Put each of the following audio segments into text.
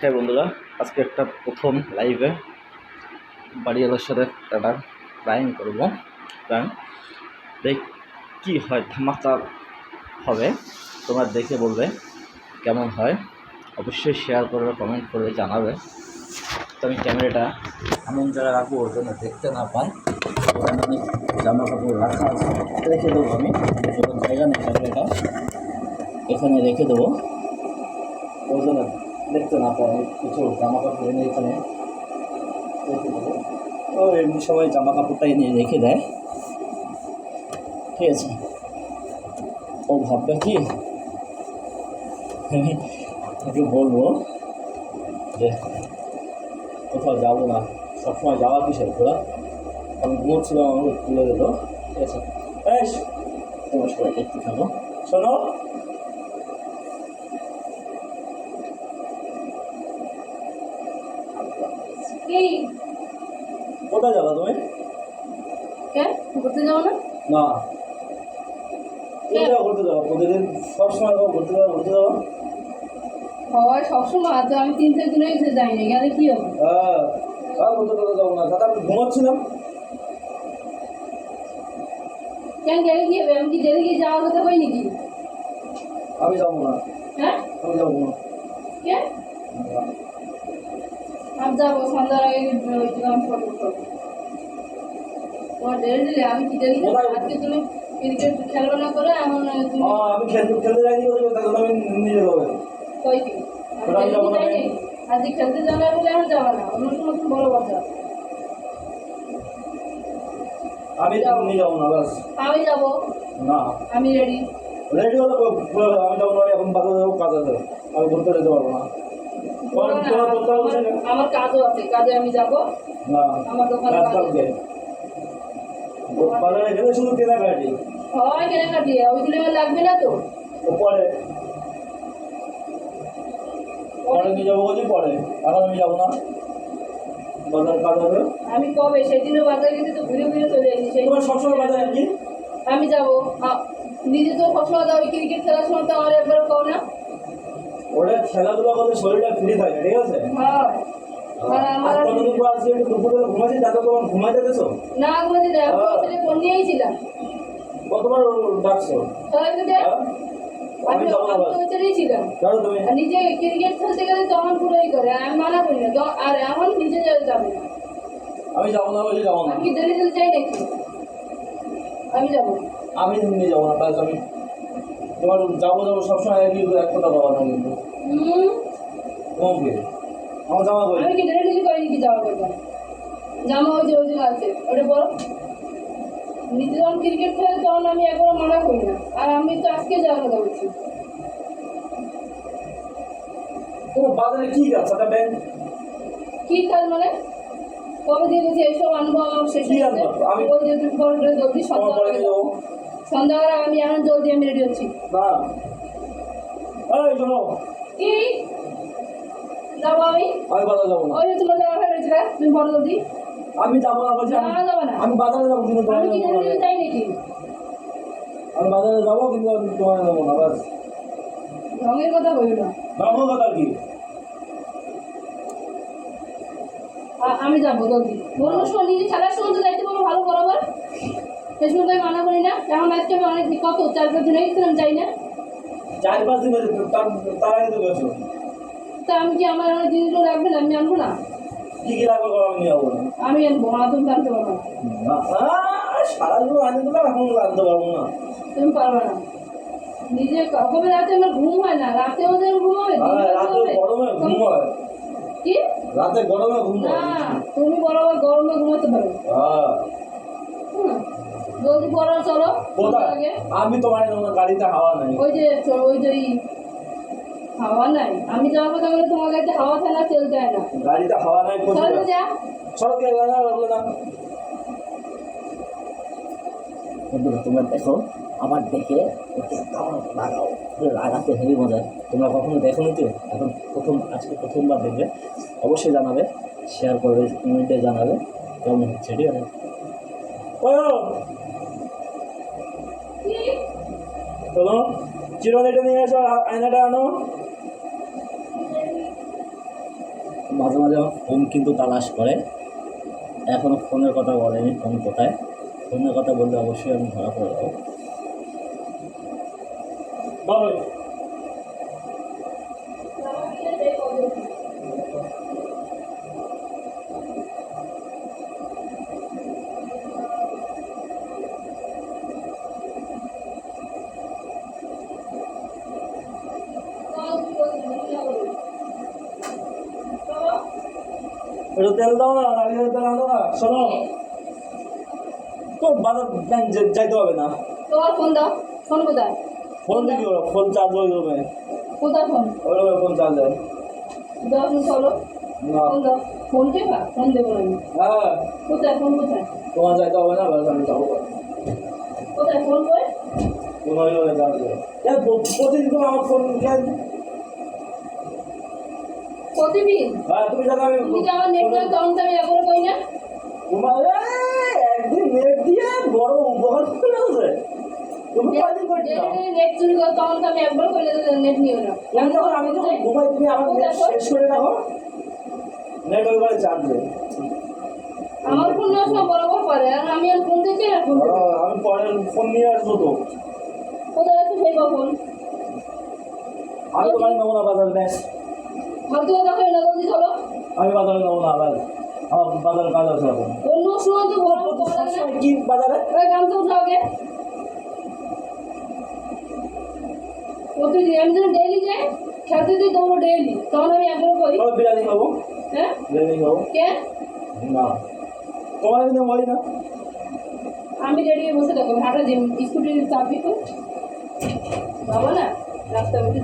হ্যাঁ বন্ধুরা, আজকে একটা প্রথম লাইভে বাড়িওয়ালার সাথে একটা প্রাইম করব। প্রাইম দেখ কী হয় ধামাকা হবে। তোমরা দেখে বলবে কেমন হয়। অবশ্যই শেয়ার করবে কমেন্ট করবে, জানাবে। তো আমি ক্যামেরাটা এমন জায়গায় রাখব ওর জন্য দেখতে না পাই। অনেক জামা কাপড় রাখা আছে, রেখে দেবো আমি। জায়গা নেই ক্যামেরাটা এখানে রেখে দেবো। ওই জন্য দেখতে না পাই কিছু জামা কাপড় এনে এখানে ও, এমনি সবাই জামা কাপড়টা এনে রেখে দেয়। ঠিক আছে। ও ভাববে কি? আমি ওকে বলব যে, কোথাও যাব না। সবসময় যাওয়া কিসের ঘোরা আমি ঘুমোচ্ছিলাম আমাকে তুলে দিল ঠিক আছে। এই, তোমার সবাই দেখতে থাকো শোনো কি কোথায় যাবা তুমি? কে? ঘুরতে যাব না? না। ঘুরতে যাব? প্রতিদিন সবসময় ঘুরতে যাব ঘুরতে যাব? হয় সবসময় তো আমি তিন চার দিন হয়েছে যাই না গেলে কি হবে? হ্যাঁ আর ঘুরতে যাব না। দাদা আমি ঘুমাচ্ছিলাম। কেন গেলে কি হবে? আমি কি গিয়ে যাওয়ার কথা কই নাকি আমি যাব না। হ্যাঁ? আমি যাব না। কে? আমি যাব সন্ধ্যার আগে আমি ফটো উঠাবো তোমার ডেলি আমি কি ডেলি আজকে তুমি ক্রিকেট খেলবে না করে এমন তুমি আমি খেলতে খেলতে আমি যাব কই কি? না, আমি- আজকে খেলতে যাবে বলে এখন যাবে না। অন্য সময় তুমি বড় কথা আমি যাব। নিয়ে যাব না বাস আমি যাব। না। আমি রেডি রেডি হলে আমি যাব না এখন বাজারে যাব কাজে যাব। আমি ঘুরতে যেতে পারব না। আমার- আমার কাজও আছে কাজে আমি যাব। আমার দোকানে কাজ কাজ কালকে? বাজারে গেলে শুধু কেনাকাটি? হয় কেনাকাটি ওইগুলো লাগবে না তো। পরে। পরে নিয়ে যাব বলছি? পরে। এখন আমি যাব না। বাজার কাজ হবে? আমি কবে? সেদিনও বাজারে গেছি তো ঘুরে ঘুরে চলে এসেছি। সেই তোমার সবসময় বাজারে কি? আমি যাব। নিজে তো সবসময় যাও ক্রিকেট খেলার সময় তো আমার একবার কও না। ওটা খেলাধুলা করলে শরীরটা ফ্রি থাকে ঠিক আছে? আর আমার কতদিন পর আজকে একটু দুপুরে ঘুমাচ্ছি তাতে তোমার ঘুমাইতে দেছো? না ঘুমাতে দেয় আমি ফোন নিয়েই ছিলাম। কতবার ডাকছো? তাহলে হ্যাঁ? আমি জানো তুমি আর নিজে ক্রিকেট খেলতে গেলে তখন পুরোই করে। আমি মানা করি না। আর এখন নিজে যাবে না। আমি যাব না বলছি যাব না। আমি ডেলি ডেলি চাই নাকি? আমি যাব। আমি নিয়ে যাব না প্লাস আমি তোমার যাব যাব সবসময় একই এক কথা বাবা না কিন্তু কমবে। আমার জামা বলি আমি কি ডেলি ডেলি করি নাকি যাওয়া করব জামা ওই যে ওই যে আছে। ওটা বলো নিজে যখন ক্রিকেট খেলে তখন আমি একবার মানা করি না। আর আমি তো আজকে যাওয়ার কথা বলছি তোমার বাজারে কি সাদা ব্যাংক? কি কাজ মানে? কবে দিয়ে গেছি এইসব আনব আমার শেষ? আমি- ওই যে তুমি পরে জলদি সন্ধ্যা সন্ধ্যাবেলা আমি এখন জলদি আমি রেডি হচ্ছি। কি? যাব আমি? আমি বাজারে যাব ওই যে তোমার জামা ফেলে রয়েছে তুমি বড় জলদি। আমি যাব না বলছি আমি যাবে না। আমি বাজারে যাব কিন্তু আমি কি যাব ডেলি না। ডেলি যাই নাকি? আমি বাজারে যাব কিন্তু আমি তোমার যাব না বাস রঙের কথা বলি না। যাব কথা কি? আমি যাব জলদি। সময় নিজে খেলার সময় তো যাইতে পারব ভালো বরাবর। সেই আমি মানা করি না। এখন আজকে আমি অনেক কত চার পাঁচ দিন হয়ে গেছিলাম যাই না। চার পাঁচ দিন তার আগে তো গেছো তা আমি কি আমার আমার জিনিসগুলো রাখবে না আমি আনব না? কি কি লাগবে আমি যাব না। আমি আনব না তুমি আনতে পারব না। না, সারা জীবন আনতে দিলাম এখন আনতে পারব না। তুমি পারবে না। নিজে কবে রাতে আমার ঘুম হয় না রাতেও যে ঘুম হবে রাতে গরমে ঘুম হয়। কি? রাতে গরমে ঘুম না তুমি বরাবর গরমে ঘুমাতে পারো। হ্যাঁ। জলদি পড়ো চলো। আগে। আমি তোমার জন্য গাড়িতে হাওয়া নাই। ওই যে ওই যে হাওয়া নাই। আমি কথা বলে তোমার কাছে হাওয়া থাকে না তেল দেয় না। গাড়িতে হাওয়া নাই চলো যা। চলো কে জানা লাগল না। বন্ধুরা তোমরা দেখো আমার দেখে ওকে কেমন লাগাও লাগাতে হেভি মজা। তোমরা কখনো দেখো নি তো? এখন প্রথম আজকে প্রথমবার দেখবে। অবশ্যই জানাবে শেয়ার করবে কমেন্টে জানাবে। কেমন হচ্ছে? ঠিক আছে? চিরনিটা নিয়ে এসো আয়নাটা আনো। মাঝে মাঝে আমার ফোন কিন্তু তালাশ করে। এখনও ফোনের কথা বলেনি ফোন কোথায়? ফোনের কথা বললে অবশ্যই আমি ধরা পড়ে যাব। বাবা একটু তেল দাও না নারিকেলের তেল আনো না শোনো। তো বাজার ব্যাংক যাইতে হবে না। তোমার ফোন দাও ফোন কোথায়? ফোন কি করো? ফোন চার্জ হয়ে যাবে। কোথায় ফোন ওই ফোন চার্জ হয়। দাও তুমি চলো। ফোন দাও। ফোন ফোন দেবো আমি। হ্যাঁ। কোথায়? ফোন কোথায়? তোমার যাইতে হবে না বাস আমি যাব। কোথায়? ফোন করে? তোমার প্রতিদিন আমার ফোন প্রতিদিন? হ্যাঁ তুমি জানো আমি তুমি যে আমার নেটওয়ার্ক তখন তো আমি এখনও কই না? তোমার একদিন নেট দিয়ে বড় উপকার করে আছে তুমি কয়দিন করে নেট চুরি করো তখন তো আমি একবার কইলে নেট নিও না। আমি যখন আমি যখন ঘুমাই তুমি আমার নেট শেষ করে রাখো নেট ওই চার্জ দেয় আমার ফোন নেওয়ার সময় বরাবর করে আর আমি আর ফোন থেকে আর ফোন আমি পরে ফোন নিয়ে আসব তো। কোথায় আছে সেই ফোন আমি তোমার নেব না বাজার ব্যাস আমি বাজারে নেব না আবার আমার বাজারে কাজ আছে এখন। অন্য সময় তো বরাবর করা লাগে না? কি বাজারে? ওই গামছা উঠো আগে। প্রতিদিন আমি যেন ডেইলি যাই খেতে দিই দৌড়ো ডেইলি তখন আমি একবার করি। আমি বিরিয়ানি খাব? হ্যাঁ? বিরিয়ানি খাব? কে? না। তোমার আমি বলি না। আমি রেডি হয়ে বসে থাকব। হাঁটা দিন স্কুটির চাবি তো। বাবা না রাস্তা উঠে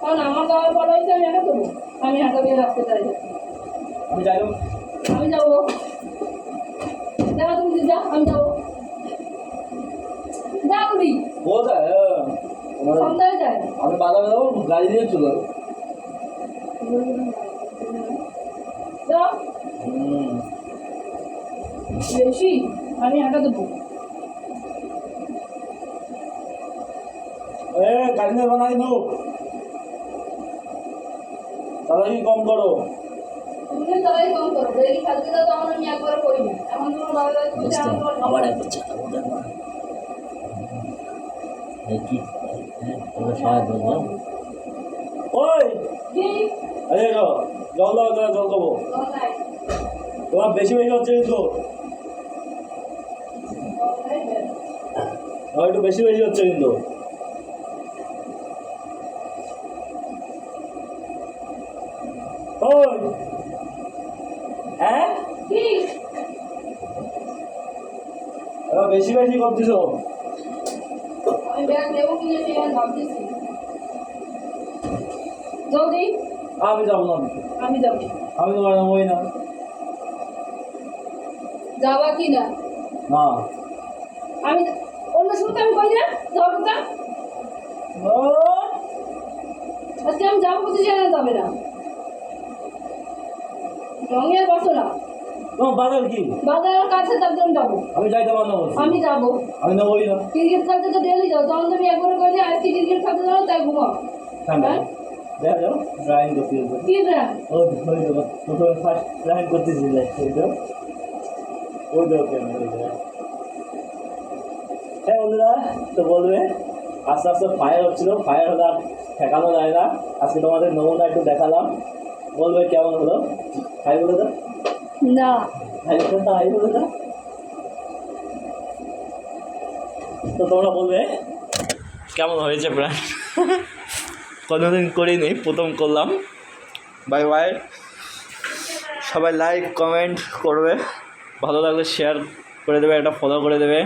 কারণ আমার গাওয়ার বড় হয়েছে আমি হাঁটা দেবো রাখতে চাই আমি হোক আমি যাব। দেখা তুমি যা, আমি যাব। যা করি কোথায়? যায়। আমি বাজারে যাব গাড়ি নিয়ে চলে যাব। বেশি? আমি হাঁটা দেবো। এ গাড়ি বানাই তাহলে কি কম করো। তুমি তারাই কম করো। ডেলি খেলতে আমি একবার আবার কি? হ্যাঁ ওই আরে জল দাও তোমার বেশি বেশি হচ্ছে কিন্তু একটু বেশি বেশি হচ্ছে কিন্তু ওই হ্যাঁ বেশি বেশি করছিস ভাবতেছি জলদি আমি যাব না আমি যাব আমি তোমার ওই না যাবা কি না না আমি অন্য সময় আমি কই না কথা ও, আজকে আমি যাব কোথায় জানা যাবে না রঙের বসো না। বাজার কি? বাজারের কাছে তার জন্য যাব। আমি যাইতে আমি যাব। আমি না ওই না। ক্রিকেট খেলতে তো ডেলি যাও তখন তুমি একবার আজকে ক্রিকেট খেলতে তাই ঘুমাও। হ্যাঁ? দেখা যাও ড্রাইং করতে কি ও প্রথমে ফার্স্ট ড্রাইং করতেছি ওই দেখো হ্যাঁ বন্ধুরা তো বলবে আস্তে আস্তে ফায়ার হচ্ছিল ফায়ার হলে আর ঠেকানো যায় না। আজকে তোমাদের নমুনা একটু দেখালাম। বলবে কেমন হলো? হাই বলে দাও। না। তো তোমরা বলবে, কেমন হয়েছে প্রায় কোনোদিন করিনি, প্রথম করলাম। বাই বাই সবাই লাইক কমেন্ট করবে। ভালো লাগলে শেয়ার করে দেবে, একটা ফলো করে দেবে।